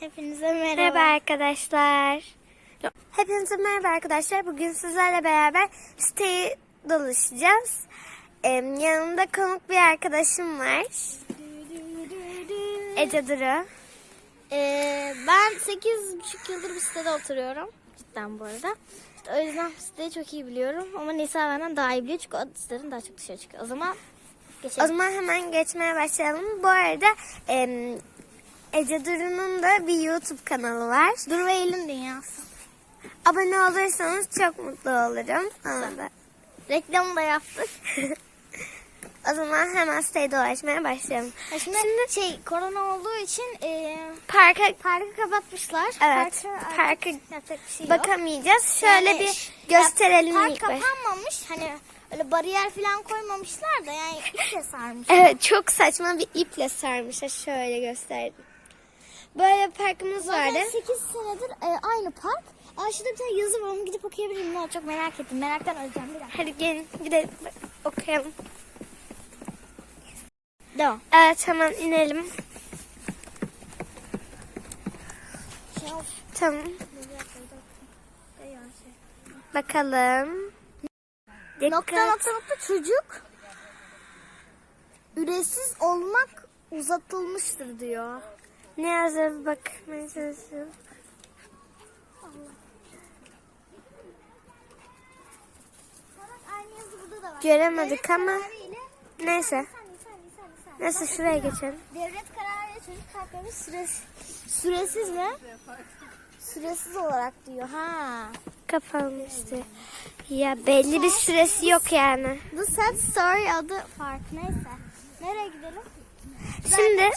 Hepinize merhaba. Merhaba arkadaşlar. Hepinize merhaba arkadaşlar. Bugün sizlerle beraber siteyi dolaşacağız. Ee, yanımda konuk bir arkadaşım var. Ece Duru. Ee, ben 8,5 yıldır bu sitede oturuyorum. Cidden bu arada. O yüzden siteyi çok iyi biliyorum. Ama Nisa benden daha iyi biliyor çünkü o siteden daha çok dışarı çıkıyor. O zaman O geçelim. zaman hemen geçmeye başlayalım. Bu arada em, Ece Duru'nun da bir YouTube kanalı var. Dur ve Eylül Dünyası. Abone olursanız çok mutlu olurum. Ona da. Reklamı da yaptık. O zaman hemen siteyi dolaşmaya başlayalım. Ha, Şimdi, şey korona olduğu için e, Parka parkı kapatmışlar. Evet, Parka, bir şey bakamayacağız. Şöyle Yani bir gösterelim ya, Park ilk baş. kapanmamış. Hani öyle bariyer falan koymamışlar da yani iple sarmış. Evet çok saçma bir iple sarmışlar. Şöyle gösterdim. Böyle parkımız vardı. Zaten 8 senedir e, aynı park. Aa şurada bir tane yazı var onu gidip okuyabilirim. Ne oldu? çok merak ettim. Meraktan öleceğim bir dakika. Hadi gelin gidelim okuyalım. Devam. Evet hemen inelim. Tamam. Bakalım. Nokta nokta nokta çocuk üresiz olmak uzatılmıştır diyor. Ne bir bakmaya çalışıyorum. Göremedik ama neyse. Neyse şuraya geçelim. Devlet kararıyla çocuk hakları süresiz, süresiz mi? Süresiz olarak diyor. Ha. Kapanmıştı. Ya belli bir süresi yok yani. The Sad Story adı fark. Neyse. Nereye gidelim? Şimdi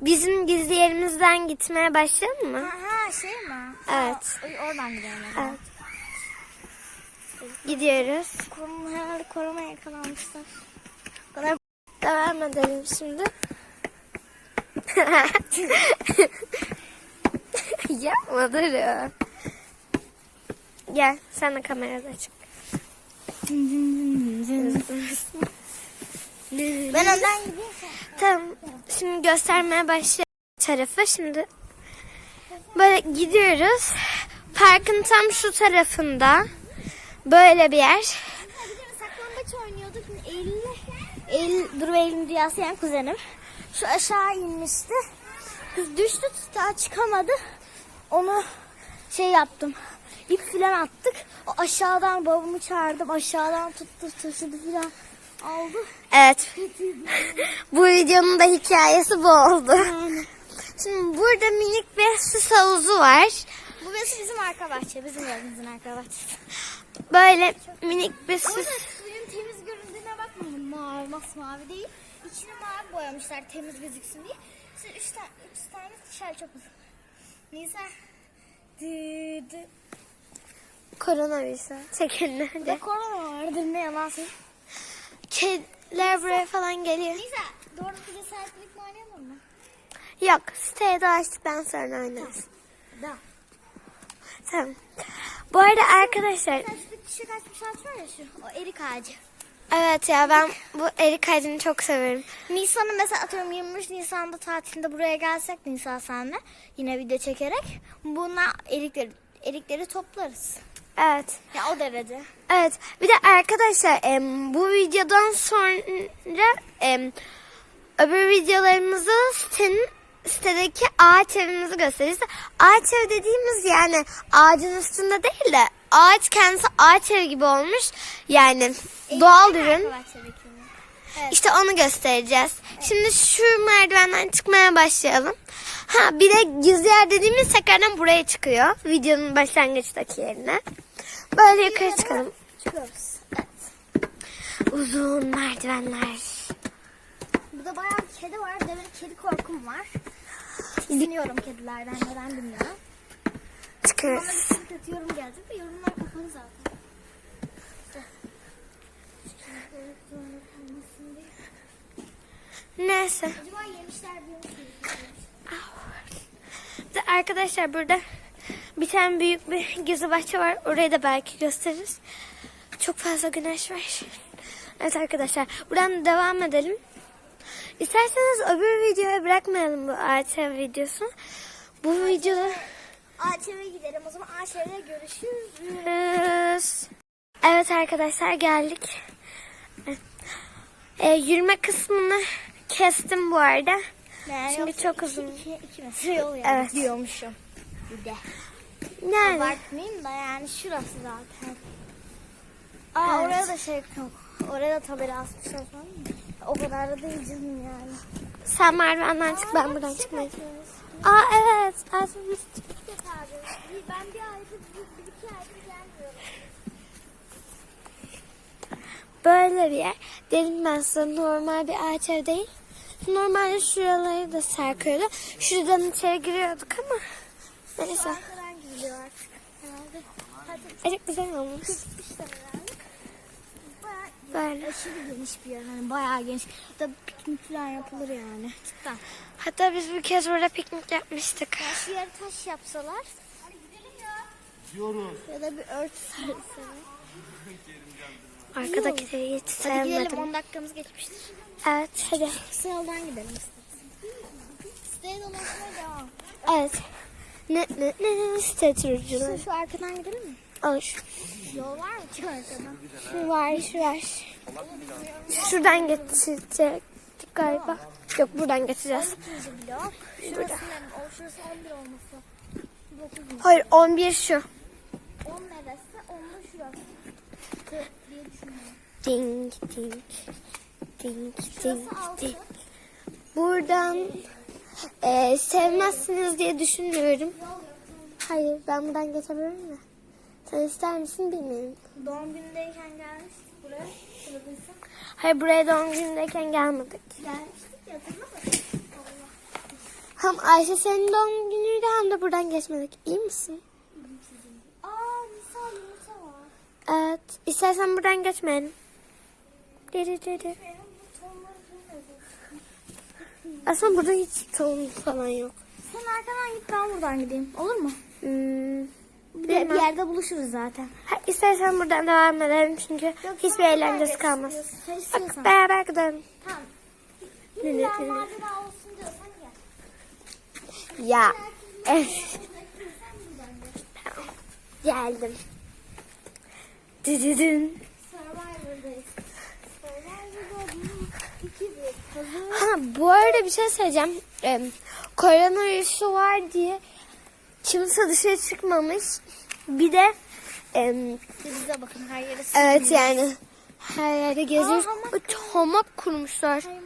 Bizim gizli yerimizden gitmeye başlayalım mı? Ha, ha şey mi? Evet. O- Oradan gidelim. Evet. Gidiyoruz. Korona, herhalde korona yakalanmışlar. Kadar Devam edelim şimdi. Yapma Duru. Gel sen de kamerada çık. Ben önden gideyim. Tamam. Şimdi göstermeye başlayalım tarafı. Şimdi böyle gidiyoruz. Parkın tam şu tarafında. Böyle bir yer. Saklambaç oynuyorduk. Eylül, Eylül, dur Eylül Rüyası yani kuzenim. Şu aşağı inmişti. Kız düştü daha çıkamadı. Onu şey yaptım. İp filan attık. O aşağıdan babamı çağırdım. Aşağıdan tuttu taşıdı filan. Aldı. Evet. bu videonun da hikayesi bu oldu. Şimdi burada minik bir süs havuzu var. Bu burası bizim arka bahçe. Bizim evimizin arka bahçesi. Böyle minik bir süs. suyun temiz göründüğüne bakmayın. Mavi, masmavi değil. İçini mavi boyamışlar temiz gözüksün diye. İşte üç tane, üç tane şel çok uzun. Nisa. Dı dı. Koronavirüsü. Çekin Burada hadi. korona vardır ne yalan söyleyeyim. Kediler buraya falan geliyor. Nisa doğru bir cesaretlik mi oynayalım mı? Yok siteye dolaştıktan sonra oynarız. Da. Tamam. Bu arada arkadaşlar şu çiçek açmış ağaç var ya şu. O erik ağacı. evet ya ben bu erik ağacını çok severim. Nisan'ın mesela atıyorum 23 Nisan'da tatilde buraya gelsek Nisan senle yine video çekerek buna erikleri erikleri toplarız. Evet. Ya o derece. Evet. Bir de arkadaşlar em, bu videodan sonra em, öbür videolarımızı sitenin sitedeki ağaç evimizi gösteririz. Ağaç ev dediğimiz yani ağacın üstünde değil de ağaç kendisi ağaç ev gibi olmuş. Yani doğal ürün. İşte onu göstereceğiz. Şimdi şu merdivenden çıkmaya başlayalım. Ha bir de gizli yer dediğimiz tekrardan buraya çıkıyor. Videonun başlangıçtaki yerine. Böyle yukarı çıkalım. Çıkıyoruz. Uzun merdivenler. Burada bayağı bir kedi var. Bir de böyle kedi korkum var. Tiksiniyorum kedilerden neden bilmiyorum. Bana Çıkıyoruz. bir sürü kötü yorum gelecek de yorumlar kapalı zaten. Neyse. Acaba yemişler bir Bir de arkadaşlar burada bir tane büyük bir gizli bahçe var. Orayı da belki gösteririz. Çok fazla güneş var. Evet arkadaşlar buradan devam edelim. İsterseniz öbür videoya bırakmayalım bu ATV videosunu. Bu videoda ATV'ye gidelim o zaman ATV'de görüşürüz. Evet arkadaşlar geldik. Ee, yürüme kısmını kestim bu arada. Yani Çünkü çok uzun. iki- iki metre yol yani Evet. diyormuşum. Bir de. Yani Abartmayayım da yani şurası zaten. Aa Evet. oraya da şey yok. Oraya da tabela falan mı? O kadar da değil canım yani. sen merdivenden çık ben buradan Çiçek çıkmayayım. Aa evet. Aslında biz- Çiçek abi. Ben bir aydır, bir, bir iki aydır gelmiyorum. Böyle bir yer. Dedim ben size normal bir ağaç ev değil. Normalde şuraları da sarkıyordu. Şuradan içeri giriyorduk ama neyse. Arkadan gidiliyor artık. Herhalde. Hadi Çok güzel olmuş. işte herhalde. Bayağı Böyle. aşırı geniş bir yer. Hani bayağı geniş. Da piknik falan yapılır yani. Cidden. Hatta biz bir kez burada piknik yapmıştık. Ya şu yere taş yapsalar. Hadi gidelim ya. Diyoruz. Ya da bir örtü sarılsalar. Arkadakileri hiç Hadi gidelim sevmedim. 10 dakikamız geçmiştir. Evet hadi. Kısa yoldan gidelim. Siteye dolaşmaya devam. Evet. Ne ne ne site turcular. Şu, şu arkadan gidelim mi? Yol var mı ki var var. Şuradan geçecektik galiba. Yok buradan geçeceğiz. İkinci blok. Şurası ne? O, şurası 11 olması. 9 mu? Hayır 11 şu. 10 neresi? 10 da şurası. Ding ding. Ding ding Şurası 6. ding. Buradan e, sevmezsiniz diye düşünmüyorum. Hayır ben buradan geçebilirim mi? Sen ister misin bilmiyorum. Doğum günündeyken gelmiş buraya. Şuradaysa. Hayır buraya doğum günündeyken gelmedik. Gelmiştik ya hatırlamadın. Allah. Hem Ayşe senin doğum günüydü hem de buradan geçmedik. İyi misin? Aa Nisa yumurta var. Evet. İstersen buradan geçmeyelim. Benim bu tonları bilmedim. Aslında burada hiç ton falan yok. Sen arkadan git ben buradan gideyim. Olur mu? Hmm. Bir, bir yerde buluşuruz zaten. Ha, istersen buradan devam edelim çünkü hiçbir eğlencesi kalmaz. Bak beraber gidelim. Tamam. Ne, İlla macera olsun diyorsan gel. Ya. Evet. Gel. Geldim. Survivor'dayız. Hazır. Ha bu arada bir şey söyleyeceğim. Ee, koronavirüsü var diye kimse dışarı çıkmamış. Bir de Bize bakın her yere evet yani her yerde geziyoruz. Aa, hamak hamak kurmuşlar. Hayvanat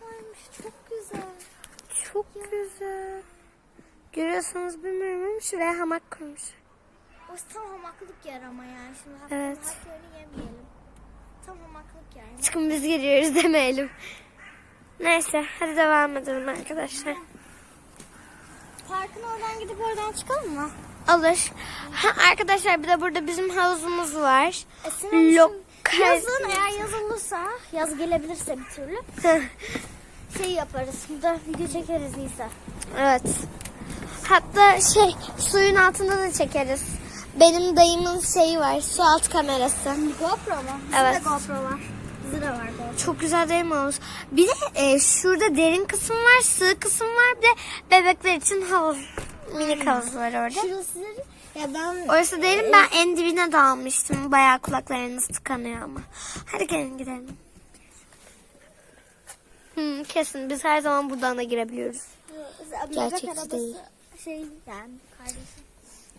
varmış. Çok güzel. Çok güzel. Görüyorsunuz bilmiyorum ama şuraya hamak kurmuş. O tam hamaklık yer ama yani. Şimdi Evet. yerini yemeyelim. Tam hamaklık yer. Çıkın biz geliyoruz demeyelim. Neyse hadi devam edelim arkadaşlar. Parkın oradan gidip oradan çıkalım mı? Alır. Ha, arkadaşlar bir de burada bizim havuzumuz var. E, Lokal. Yazın eğer yaz olursa, yaz gelebilirse bir türlü şey yaparız. Burada video çekeriz Nisa. evet. Hatta şey suyun altında da çekeriz. Benim dayımın şeyi var su alt kamerası. GoPro mu? Bizde Evet. GoPro var. Bizde de var. Çok güzel değil mi havuz? Bir de e, şurada derin kısım var, sığ kısım var. Bir de bebekler için havuz. Minik havuz var orada. Şurası ya ben Orası derin ben en dibine dalmıştım. Bayağı kulaklarınız tıkanıyor ama. Hadi gelin gidelim. Hmm, kesin biz her zaman buradan da girebiliyoruz. bebek Gerçekçi arabası değil. şey yani kardeşim.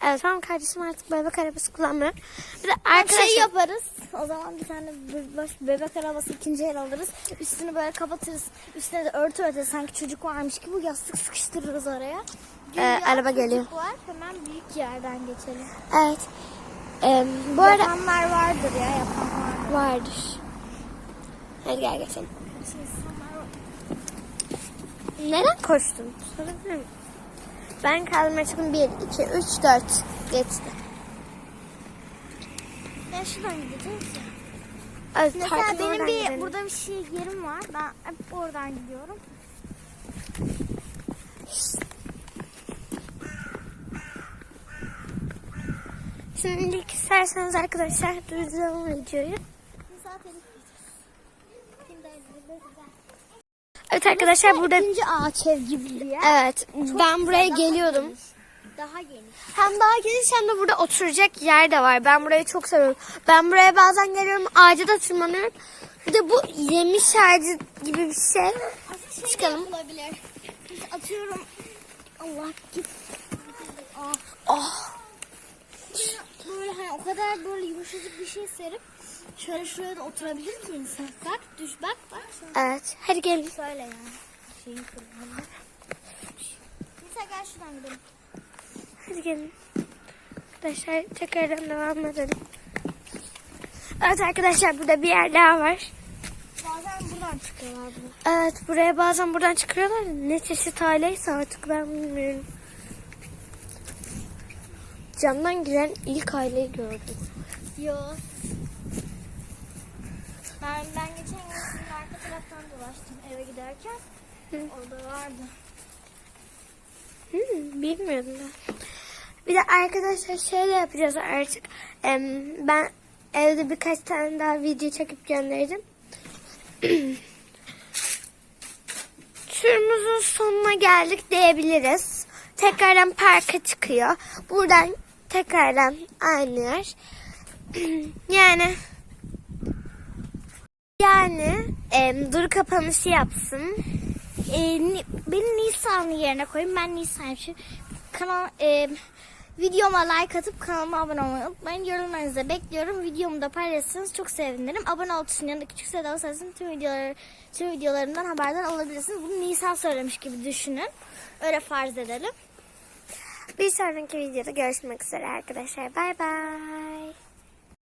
Evet tamam kardeşim artık bebek arabası kullanmıyor. Bir de Arkadaşlar şey yaparız. O zaman bir tane bebek arabası ikinci el alırız. Üstünü böyle kapatırız. Üstüne de örtü örteriz. Sanki çocuk varmış gibi yastık sıkıştırırız oraya. Güya araba geliyor. Var. Hemen büyük yerden geçelim. evet. Ee, bu arada Yapanlar vardır ya yapanlar. vardır. Hadi gel geçelim. Var. Neden koştun? Sorabilir miyim? Ben kaldım çıktım 1, 2, 3, 4 geçti. Ben şuradan gideceğiz ya. Evet, Mesela benim bir gidelim. burada bir şey yerim var. Ben hep oradan gidiyorum. Şimdilik isterseniz arkadaşlar durduralım videoyu. Zaten Evet arkadaşlar burada İkinci ağaç ev gibi bir yer. evet ben buraya geliyordum. Daha geniş. Hem daha geniş hem de burada oturacak yer de var. Ben burayı çok seviyorum. Ben buraya bazen geliyorum ağaca da tırmanıyorum. Bir de bu yemiş ağacı gibi bir şey. Aslında şey Çıkalım. de yapılabilir. Biz atıyorum. Allah git. Ah. Oh. Böyle hani o kadar böyle yumuşacık bir şey serip şöyle şuraya da oturabilir ki insan. Bak düş bak bak. Evet. Hadi gelin. Şöyle yani. Şeyi kırmızı. Nisa gel şuradan gidelim. Hadi gelin. Arkadaşlar tekrardan devam edelim. Evet arkadaşlar burada bir yer daha var. Bazen buradan çıkıyorlar. Evet buraya bazen buradan çıkıyorlar. Ne çeşit aileyse artık ben bilmiyorum. Camdan giren ilk aileyi gördüm. Yo. Ben, ben geçen gün sizin arka taraftan dolaştım eve giderken. Orada vardı. Hmm, bilmiyordum ben. Bir de arkadaşlar şöyle yapacağız artık. Ben evde birkaç tane daha video çekip göndereceğim. Turumuzun sonuna geldik diyebiliriz. Tekrardan parka çıkıyor. Buradan tekrardan aynı yer. yani yani em, dur kapanışı yapsın. Ni- beni Nisa'nın yerine koyun. Ben Nisa'yım. Şu kanal, e, videoma like atıp kanalıma abone olmayı unutmayın. Yorumlarınızı bekliyorum. Videomu da paylaşırsanız çok sevinirim. Abone ol tuşunun yanında küçük sedal sesinin tüm videoları, tüm videolarımdan haberdar olabilirsiniz. Bunu Nisa söylemiş gibi düşünün. Öyle farz edelim. Bir sonraki videoda görüşmek üzere arkadaşlar. Bay bay.